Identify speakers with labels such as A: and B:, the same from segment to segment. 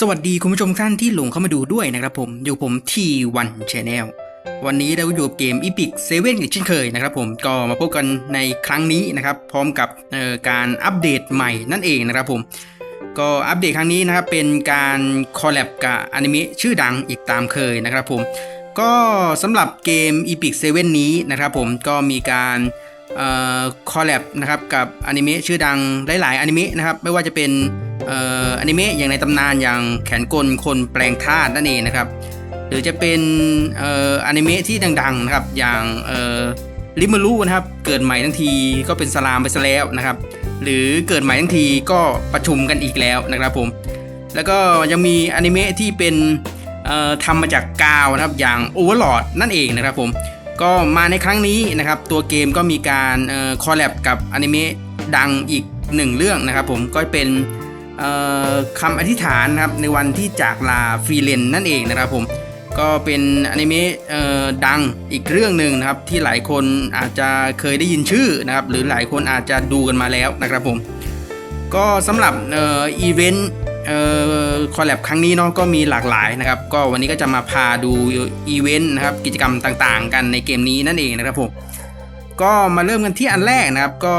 A: สวัสดีคุณผู้ชมท่านที่หลงเข้ามาดูด้วยนะครับผม อยู่ผม T1 Channel วันนี้เราอยู่กับเกม Epic 7อีกเช่นเคยนะครับผมก็มาพบกันในครั้งนี้นะครับ พร้อมกับการอัปเดตใหม่นั่นเองนะครับผม ก็อัปเดตครั้งนี้นะครับเป็นการคอลแลบกับอนิเมะชื่อดังอีกตามเคยนะครับผม ก็สำหรับเกม Epic 7นี้นะครับผมก็มีการ คอลแลบนะครับกับอนิเมะชื่อดังหลาย ๆ อนิเมะนะครับไม่ว่าจะเป็นอนิเมะอย่างในตำนานอย่างแขนกลคนแปลงธาตุนั่นเองนะครับหรือจะเป็นอนิเมะที่ดัง ๆ นะครับอย่างเอ่อริมารุนะครับเกิดใหม่ทั้งทีก็เป็นสลามไปซะแล้วนะครับหรือเกิดใหม่ทั้งทีก็ประชุมกันอีกแล้วนะครับผมแล้วก็ยังมีอนิเมะที่เป็นทำมาจากกาวนะครับอย่าง Overlord นั่นเองนะครับผม ก็มาในครั้งนี้นะครับ ตัวเกมก็มีการคอลแลบกับอนิเมะดังอีกหนึ่งเรื่องนะครับผมก็เป็นคำอธิษฐานนะครับในวันที่จากลาฟรีเลนนั่นเองนะครับผมก็เป็นอนิเมะดังอีกเรื่องหนึ่งนะครับ ที่หลายคนอาจจะเคยได้ยินชื่อนะครับ หรือหลายคนอาจจะดูกันมาแล้วนะครับผม ก็สำหรับอีเวนต์ เอ่อคอลแลบครั้งนี้เนาะก็มีหลากหลายนะครับ ก็วันนี้ก็จะมาพาดูอีเวนต์นะครับกิจกรรมต่างๆ กันในเกมนี้นั่นเองนะครับผมก็มาเริ่มกันที่อันแรกนะครับ ก็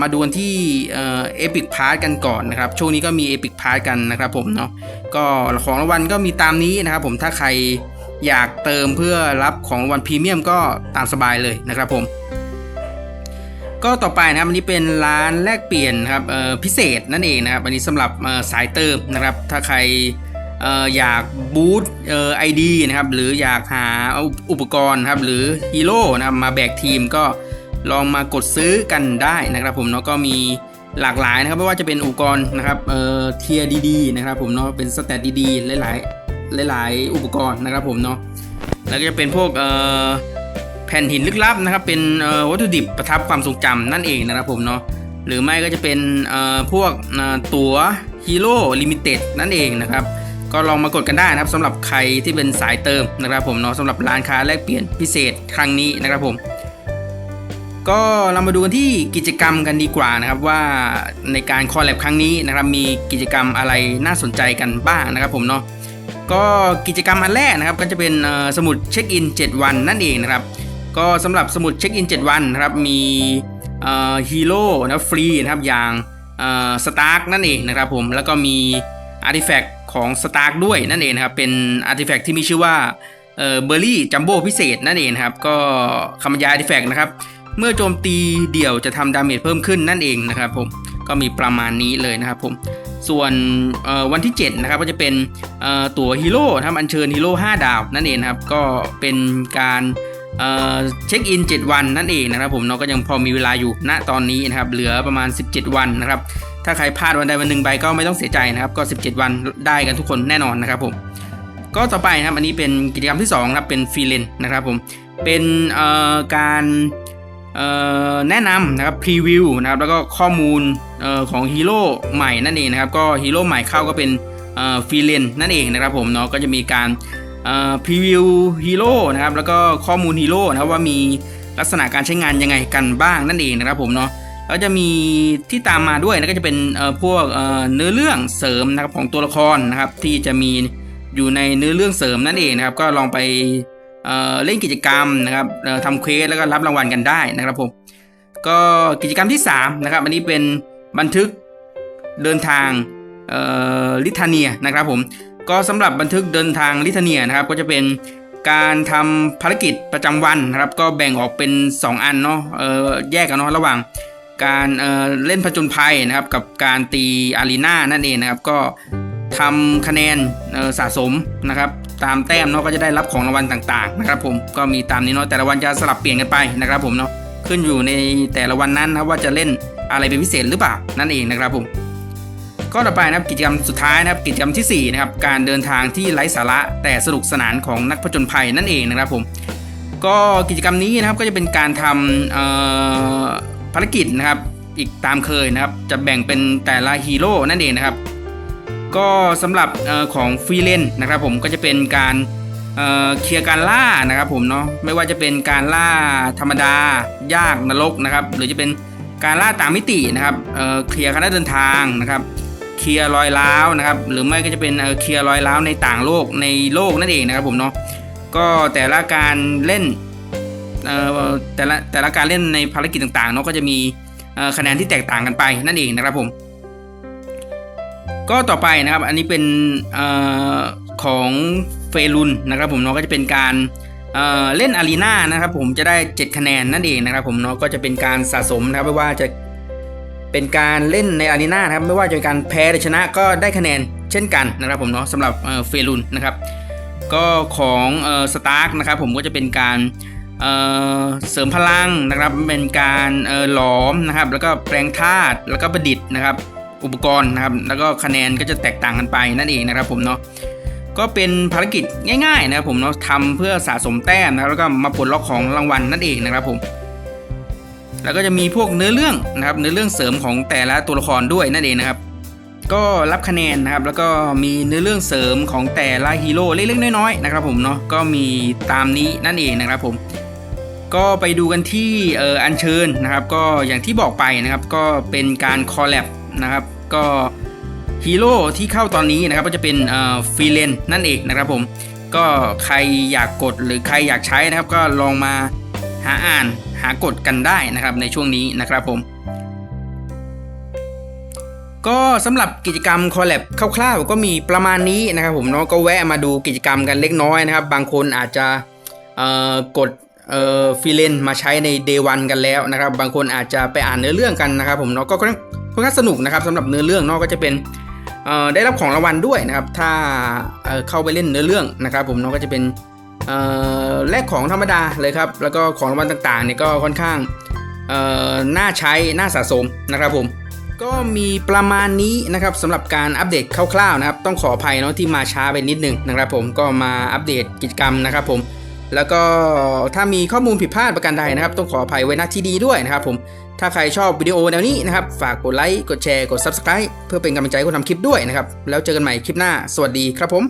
A: มาดูกันที่เอพิกพาร์ตกันก่อนนะครับ ช่วงนี้ก็มีเอพิกพาร์ตกันนะครับผมเนาะก็ของรางวัลก็มีตามนี้นะครับผมถ้าใครอยากเติมเพื่อรับของรางวัลพรีเมียมก็ตามสบายเลยนะครับผม ก็ต่อไปนะครับอันนี้เป็นร้านแลกเปลี่ยนครับพิเศษนั่นเองนะครับอันนี้สำหรับสายเติมนะครับ ถ้าใครอออยากบูตเอ่อไอดีนะครับหรืออยากหาอุปกรณ์ครับหรือฮีโร่นะครับมาแบกทีมก็ลองมากดซื้อกันได้นะครับ ผมเนาะก็มีหลากหลายนะครับไม่ว่าจะเป็นอุปกรณ์นะครับเอ่อเทียดีๆนะครับ ผมเนาะเป็นสแตทดีๆหลายๆหลายๆอุปกรณ์นะครับผมเนาะแล้วก็จะเป็นพวกเอ่อ แผ่นหินลึกลับนะครับ เป็นวัตถุดิบประทับความทรงจำนั่นเองนะครับผมเนาะหรือไม่ก็จะเป็นพวกตั๋วฮีโร่ลิมิเต็ดนั่นเองนะครับ ก็ลองมากดกันได้นะครับสำหรับใครที่เป็นสายเติมนะครับผมเนาะสำหรับร้านค้าแลกเปลี่ยนพิเศษครั้งนี้นะครับผมก็เรามาดูกันที่กิจกรรมกันดีกว่านะครับว่าในการคอลแลบครั้งนี้นะครับมีกิจกรรมอะไรน่าสนใจกันบ้างนะครับผมเนาะก็กิจกรรมอันแรกนะครับก็จะเป็นสมุดเช็คอิน 7 วันนั่นเองนะครับ ก็สำหรับสมุดเช็คอิน 7 วันนะครับ มีฮีโร่นะฟรีนะครับอย่างสตาร์กนั่นเองนะครับผม แล้วก็มีอาร์ติแฟกต์ของสตาร์กด้วยนั่นเองครับ เป็นอาร์ติแฟกต์ที่มีชื่อว่าเบอร์รี่จัมโบ้พิเศษนั่นเองครับ ก็คำบรรยายอาร์ติแฟกต์นะครับ เมื่อโจมตีเดี่ยวจะทำดาเมจเพิ่มขึ้นนั่นเองนะครับผม ก็มีประมาณนี้เลยนะครับผม ส่วนวันที่ 7 นะครับก็จะเป็นตั๋วฮีโร่นะครับอัญเชิญฮีโร่5ดาวนั่นเองครับ ก็เป็นการ เช็คอิน 7 วันนั่นเองนะครับผมเนาก็ยังพอมีเวลาอยู่ณตอนนี้นะครับ เหลือประมาณ 17 วันนะครับ ถ้าใครพลาดวันใดวันหนึ่งไปก็ไม่ต้องเสียใจนะครับ ก็ 17 วันได้กันทุกคนแน่นอนนะครับผมก็ต่อไปนะครับอันนี้เป็นกิจกรรมที่2นะครับเป็นฟรีเลนนะครับผมเป็นการแนะนำนะครับพรีวิวนะครับแล้วก็ข้อมูลออของฮีโร่ใหม่นั่นเองนะครับก็ฮีโร่ใหม่เข้าก็เป็นฟรีเลนนั่นเองนะครับผมเนาะก็จะมีการ พรีวิวฮีโร่นะครับแล้วก็ข้อมูลฮีโร่นะครับว่ามีลักษณะการใช้งานยังไงกันบ้างนั่นเองนะครับผมเนาะแล้วจะมีที่ตามมาด้วยนะก็จะเป็นพวกเนื้อเรื่องเสริมนะครับของตัวละครนะครับที่จะมีอยู่ในเนื้อเรื่องเสริมนั่นเองนะครับก็ลองไปเเล่นกิจกรรมนะครับทำเควสแล้วก็รับรางวัลกันได้นะครับผมก็กิจกรรมที่3นะครับอันนี้เป็นบันทึกเดินทาง ลิทาเนียนะครับผมก็สำหรับบันทึกเดินทางลิทาเนียนะครับก็จะเป็นการทำภารกิจประจำวันนะครับก็แบ่งออกเป็น 2 อันเนาะแยกกันเนาะระหว่างการเเล่นผจญภัยนะครับกับการตีอารีนานั่นเองนะครับก็ทำคะแนนสะสมนะครับตามแต้มเนาะก็จะได้รับของรางวัลต่างๆนะครับผมก็มีตามนี้เนาะแต่ละวันจะสลับเปลี่ยนกันไปนะครับผมเนาะขึ้นอยู่ในแต่ละวันนั้นนะว่าจะเล่นอะไรเป็นพิเศษหรือเปล่านั่นเองนะครับผม ก็ต่อไปนะครับกิจกรรมสุดท้ายนะครับกิจกรรมที่สี่นะครับ การเดินทางที่ไร้สาระแต่สนุกสนานของนักผจญภัยนั่นเองนะครับผมก็กิจกรรมนี้นะครับก็จะเป็นการทำภารกิจนะครับ อีกตามเคยนะครับ จะแบ่งเป็นแต่ละฮีโร่นั่นเองนะครับ ก็สำหรับออของฟรีเลนนะครับผมก็จะเป็นการเเคลียร์การล่านะครับผมเนาะไม่ว่าจะเป็นการล่าธรรมดา ยากนรกนะครับ หรือจะเป็นการล่าตามมิตินะครับเเคลียร์คณะเดินทางนะครับ เคลียร์รอยร้าวนะครับ หรือไม่ก็จะเป็นเคลียร์รอยร้าวในต่างโลกในโลกนั่นเองนะครับผมเนาะก็แต่ละการเล่นแต่ละแต่ละการเล่นในภารกิจต่างๆเนาะก็จะมีคะแนนที่แตกต่างกันไปนั่นเองนะครับผม ก็ต่อไปนะครับอันนี้เป็นออของเฟรุนนะครับผมเนาะก็จะเป็นการเเล่นอารีนานะครับผมจะได้ 7 คะแนนนั่นเองนะครับผมเนาะก็จะเป็นการสะสมนะครับไม่ว่าจะ เป็นการเล่นในอารีนานะครับไม่ว่าจะเป็นการแพ้หรือชนะก็ได้คะแนนเช่นกันนะครับผมเนาะสำหรับเฟรุนนะครับก็ของสตาร์กนะครับผมก็จะเป็นการเเสริมพลังนะครับเป็นการเอ่อหลอมนะครับแล้วก็แปลงธาตุแล้วก็ประดิษฐ์นะครับอุปกรณ์นะครับแล้วก็คะแนนก็จะแตกต่างกันไปนั่นเองนะครับผมเนาะก็เป็นภารกิจง่ายๆนะครับผมเนาะทำเพื่อสะสมแต้มนะครับแล้วก็มาปลดล็อกของรางวัลนั่นเองนะครับผม แล้วก็จะมีพวกเนื้อเรื่องนะครับเนื้อเรื่องเสริมของแต่ละตัวละครด้วยนั่นเองนะครับ ก็รับคะแนนนะครับแล้วก็มีเนื้อเรื่องเสริมของแต่ละฮีโร่เล็กๆน้อยๆนะครับผมเนาะก็มีตามนี้นั่นเองนะครับผมก็ไปดูกันที่เอออัญเชิญนะครับ ก็อย่างที่บอกไปนะครับก็เป็นการคอลแลบนะครับ ก็ฮีโร่ที่เข้าตอนนี้นะครับก็จะเป็นเอ่อฟรีเลนนั่นเองนะครับผมก็ใครอยากกดหรือใครอยากใช้นะครับ ก็ลองมาหาอ่าน หากดกันได้นะครับในช่วงนี้นะครับผม ก็สำหรับกิจกรรมคอลแลบคร่าวๆ ก็มีประมาณนี้นะครับผมเนาะก็แวะมาดูกิจกรรมกันเล็กน้อยนะครับ บางคนอาจจะกดฟรีเลนมาใช้ใน day 1กันแล้วนะครับ บางคนอาจจะไปอ่านเนื้อเรื่องกันนะครับผมเนาะก็ค่อนข้างสนุกนะครับสำหรับเนื้อเรื่องเนาะก็จะเป็นได้รับของรางวัลด้วยนะครับ ถ้าเข้าไปเล่นเนื้อเรื่องนะครับ ผมเนาะก็จะเป็น แลกของธรรมดาเลยครับ แล้วก็ของรางวัลต่างๆเนี่ยก็ค่อนข้างน่าใช้น่าสะสมนะครับผมก็มีประมาณนี้นะครับสำหรับการอัปเดตคร่าวๆนะครับ ต้องขออภัยเนาะที่มาช้าไปนิดนึงนะครับ ผมก็มาอัปเดตกิจกรรมนะครับ ผม แล้วก็ถ้ามีข้อมูลผิดพลาดประการใดนะครับ ต้องขออภัยไว้ณที่ดีด้วยนะครับ ผมถ้าใครชอบวิดีโอแนวนี้นะครับ ฝากกดไลค์กดแชร์กด Subscribe เพื่อเป็นกำลังใจคนทำคลิปด้วยนะครับ แล้วเจอกันใหม่คลิปหน้า สวัสดีครับผม